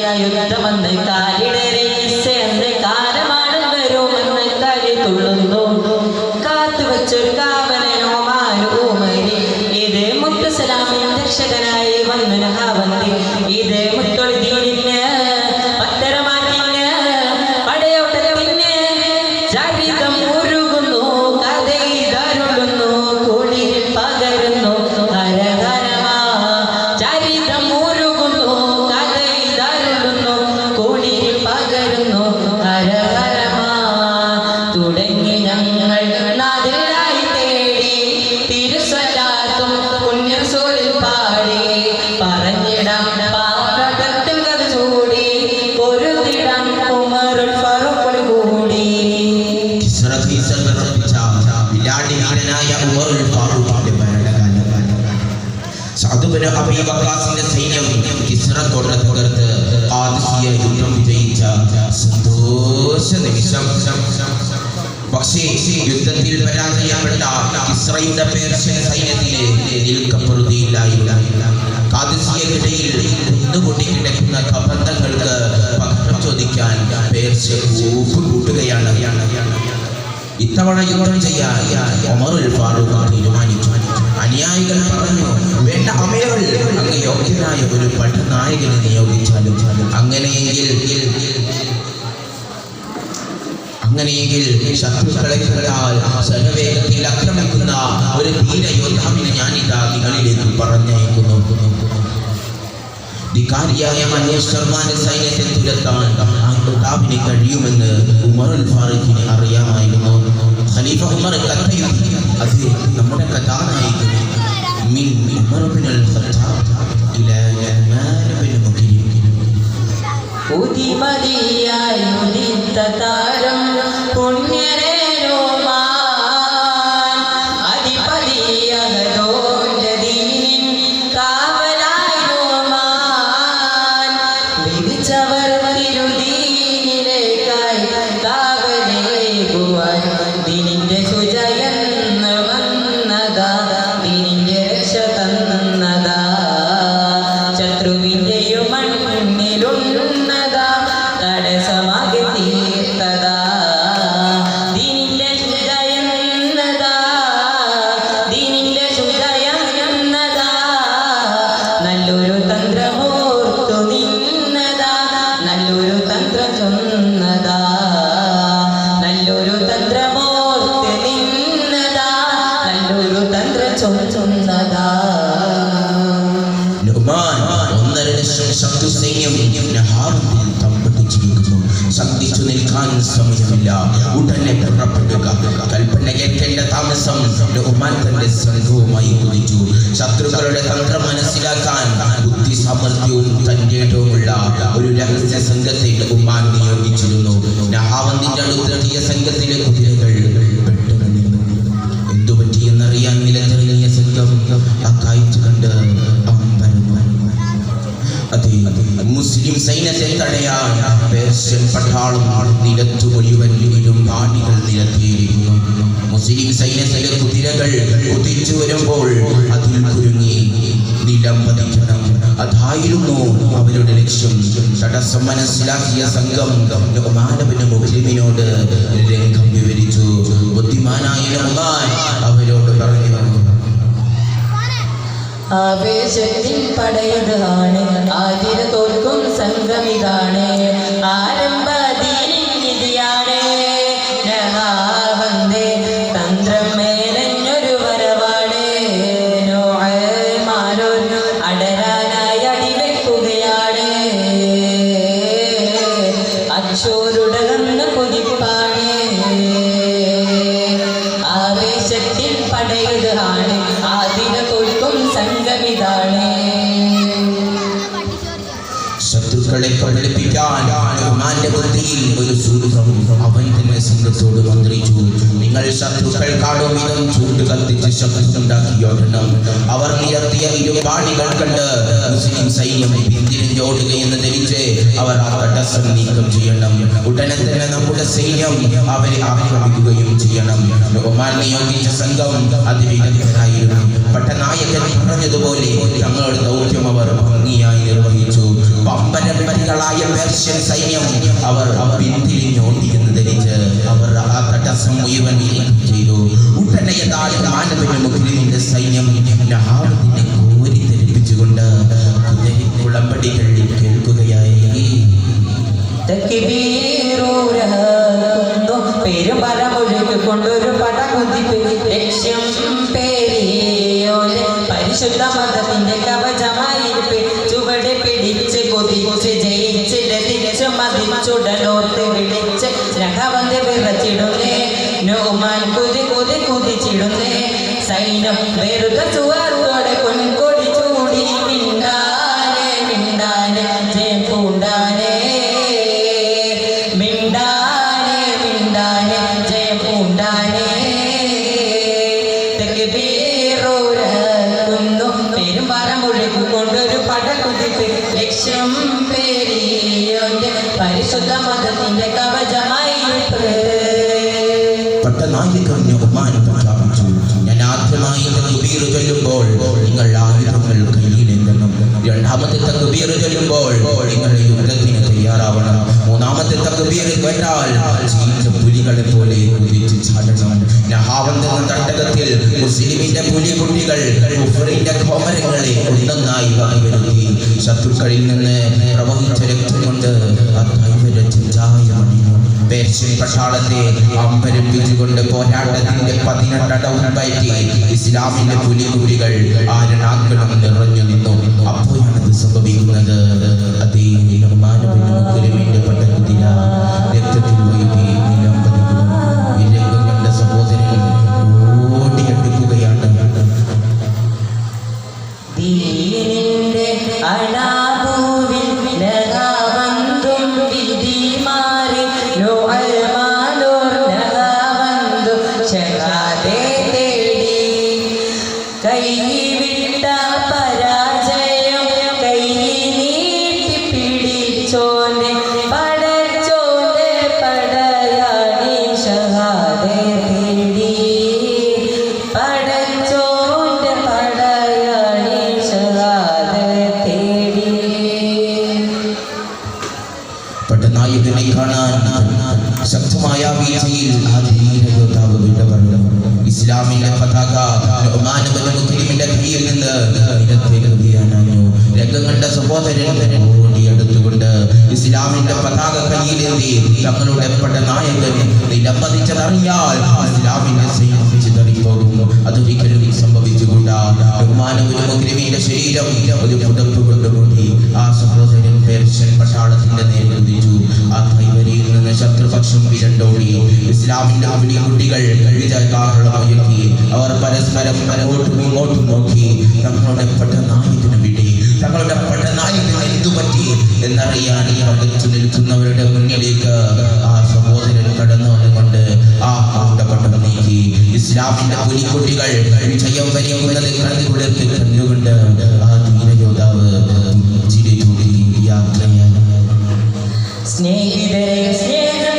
യുദ്ധമെന്ന് കാലിടരെ കാലമാടം വരുമെന്ന് കലി തുടങ്ങി ഞങ്ങൾ നാദിലായി തേടി തിരുസലാത്തും പുണ്യസൂരിൽ പാടി പറഞ്ഞിടാം പാകത്തിൽ കഥ ചൂടി പൊരുതിടാൻ ഉമറുൽ ഫറൂഖ് കൂടി. അബീ വഖാസിന്റെ സൈന്യം കോട്ട തകർത്ത് ഖാദിസിയ യുദ്ധം വിജയിച്ച സന്തോഷ നിമിഷം. പക്ഷേ യുദ്ധത്തിൽ പരാജയപ്പെട്ട കിസ്റയുടെ പേർഷ്യൻ സൈന്യത്തിലെ നിൽക്കപ്പെടുകയില്ലായില്ല കാതിസിയക്കിടയിൽ കുന്നുകൂടി കിടക്കുന്ന കബന്ധങ്ങൾക്ക് പകരം ചോദിക്കാൻ പേർഷ്യ കൂപ്പ് കൂട്ടുകയാണ് ഇത്തവണ യുദ്ധം ചെയ്യാൻ ഒമറുൽ ഫാറൂഖ് തീരുമാനിച്ചു. അനുയായികൾ പറഞ്ഞു വേണ്ട അമേകൾ അങ്ങ് യോഗ്യനായ ഒരു പട്ടനായകനെ നിയോഗിച്ചാലും അങ്ങനെയെങ്കിൽ അങ്ങനെയെങ്കിൽ ശത്രുക്കളെ ശരവേഗത്തിൽ ആക്രമിക്കുന്ന ഒരു ധീര യോദ്ധാവിനെ ഇതാ നിങ്ങളിലേക്ക് പറഞ്ഞയക്കുന്നു. ധിക്കാരിയായ മഹേശ്വർമാന്റെ സൈന്യത്തെ തുരത്താൻ ആ യോദ്ധാവിന് കഴിയുമെന്ന് ഉമറുൽ ഫാറൂഖിന് അറിയാമായിരുന്നു. ഖലീഫ ഉമർ കഥയും അത് നമ്മുടെ കഥാനായകൻ മിൻ ഉമർ ബിനുൽ ഖത്താബ്. ഇലാ ഉസ്മാൻ ബിൻ മുഖിം ഉദിമതിയായി ഉദിത്ത താരം. പുണ്യരേ ശത്രു സൈന്യം തമ്പട്ടിച്ചിരിക്കുന്നു ശബ്ദിച്ചു നിൽക്കാൻ സമയമില്ല. ഉടനെ പുറപ്പെടുക. കൽപ്പന കേൾക്കേണ്ട താമസം ഉമാൻ തന്റെ സംഘവുമായി കുതിച്ചു. ശത്രുക്കളുടെ തന്ത്രം മനസ്സിലാക്കാൻ ബുദ്ധി സാമർഥ്യവും തന്റേടവുമുള്ള ഒരു രഹസ്യ സംഘത്തെ ഉമാൻ നിയോഗിച്ചിരുന്നു. നഹാവന്തിന്റെ അടുത്തെത്തിയ സംഘത്തിലെ കുതിരകൾ മുസ്ലിം സൈന്യത്തെ തടയാൻ പേർഷ്യൻ പട്ടാളം നിലത്തു മുഴുവൻ ഇരുമ്പാണികൾ നിരത്തിയിരിക്കുന്നു. മുസ്ലിം സൈന്യത്തിലെ കുതിരകൾ കുതിച്ചു വരുമ്പോൾ അതിൽ കുരുങ്ങി നിലം അതായിരുന്നു അവരുടെ ലക്ഷ്യം. തടസ്സം മനസ്സിലാക്കിയ സംഘം മാനവന് മുസ്ലിമിനോട് രംഗം വിവരിച്ചു. ബുദ്ധിമാനായ അവരോട് പറഞ്ഞു ആവേശത്തിൻ പടയുതാണ് ആതിര തോൽക്കും സംഘമിതാണ് ആരംഭ സംഘത്തോട് മന്ത്രിച്ചു നിങ്ങൾ ശത്രുക്കൾ കാണും വിധം ചൂട് കത്തിച്ച് ശബ്ദമുണ്ടാക്കിയോടണം അവർ നിരത്തിയ ഇരുപാണികൾ കണ്ട് മുസ്ലിം സൈന്യം പിന്തിരിഞ്ഞോടുകയെന്ന് ധരിച്ച് അവർ ആ തടസ്സം നീക്കം ചെയ്യണം. ഉടനെ തന്നെ നമ്മുടെ സൈന്യം അവരെ ആക്രമിക്കുകയും ചെയ്യണം. ബഹുമാൻ നിയോഗിച്ച സംഘം അതിവിദഗ്ധരായിരുന്നു പട്ടനായകൻ പറഞ്ഞതുപോലെ തങ്ങളുടെ പമ്പരപ്പരികളായ പേർഷ്യൻ സൈന്യം അവർ പിന്തിരിഞ്ഞോടി എന്ന് ധരിച്ച് അവർ ആ തടസ്സം മുഴുവൻ ചെയ്തു. ഉടനെ സൈന്യം ധരിപ്പിച്ചുകൊണ്ട് കുതിരക്കുളമ്പടികൾ കേൾക്കുകയായി. തെക്കിബീറൂരഹക്കുന്നു പട്ടനായകൻ ഒമാൻ പ്രഖ്യാപിച്ചു ഞാൻ ആദ്യമായി തക്ബീർ ചൊല്ലുമ്പോൾ നിങ്ങൾ ആയുധങ്ങൾ കയ്യിലെത്തണം രണ്ടാമത്തെ തക്ബീർ ചൊല്ലുമ്പോൾ നിങ്ങൾ യുദ്ധത്തിന് തയ്യാറാവണം മൂന്നാമത്തെ തക്ബീർ കേട്ടാൽ ചീച്ച പുലികളെ പോലെ കുതിച്ച് ചാടണം നഹാവന്ത് എന്ന തട്ടകത്തിൽ മുസ്ലിമിന്റെ പുലികുട്ടികൾ കുഫറിന്റെ ഘോമരങ്ങളെ ഒന്നൊന്നായി വകവരുത്തി ശത്രുക്കളിൽ നിന്ന് പ്രവഹിച്ച രക്തം കൊണ്ട് ആ കൈവരച്ച് ചായമണിഞ്ഞു പേർഷ്യൻ പട്ടാളത്തെ അമ്പരപ്പിച്ചുകൊണ്ട് പോരാട്ടത്തിന്റെ പതിനെട്ടടവും പയറ്റി ഇസ്ലാമിന്റെ പുലികുട്ടികൾ ആരണാക്കളും നിറഞ്ഞു നിന്നു. അപ്പോഴാണ് സംഭവിക്കുന്നത്? അതേ മാനവന്റെ പട്ടനായകനെ കാണാൻ ശക്തമായ വീഴ്ചയിൽ ആ ധീര യോദ്ധാവ് വിട പറഞ്ഞു ഇസ്ലാമിന്റെ പതാക മുസ്ലിമിന്റെ കയ്യിൽ നിന്ന് നിലത്തേക്ക് വീഴാനാഞ്ഞു രംഗം കണ്ട സഹോദരൻ ഓടിയെടുത്തുകൊണ്ട് ഇസ്ലാമിന്റെ പതാക കയ്യിലേന്തി തങ്ങളുടെ പെട്ട നായകൻ നിലംബതിച്ചതറിയാൽ ഇസ്ലാമിന്റെ സൈന്യം തടിപ്പോകുന്നു അതൊരിക്കലും സംഭവിച്ചുകൂടാ. നുഅ്മാനുബിന് മുസ്ലിമിന്റെ ശരീരം ഒരു പുതപ്പ് കൊണ്ടുകൂടി ആ സഹോദരൻ പേർഷ്യൻ പട്ടാളത്തിന്റെ നേരെ കുതിച്ചു ആ കൈവരിയിൽ നിന്ന് ശത്രുപക്ഷം വിരണ്ടോടി. ഇസ്ലാമിന്റെ അവിടെ കുട്ടികൾ വിജയകാഹളമൊരുക്കി അവർ പരസ്പരം അങ്ങോട്ടും ഇങ്ങോട്ടും നോക്കി. തങ്ങളുടെ പട്ടനായകന് വിടി. തങ്ങളുടെ പട്ടനായകന് എന്തു പറ്റി എന്നറിയാൻ ഈ അകച്ചു നിൽക്കുന്നവരുടെ മുന്നിലേക്ക് ആ സഹോദരൻ കടന്നു വന്നുകൊണ്ട് ആ കൂട്ടപ്പെട്ടം നീക്കി. ഇസ്ലാമിന്റെ പുലിക്കുട്ടികൾ വിജയം വരിക്കുന്നത് കണ്ടുകൊടുത്ത് കണ്ടുകൊണ്ട് ആ ಸ್ನೇಹಿತರೆ ಸ್ನೇಹ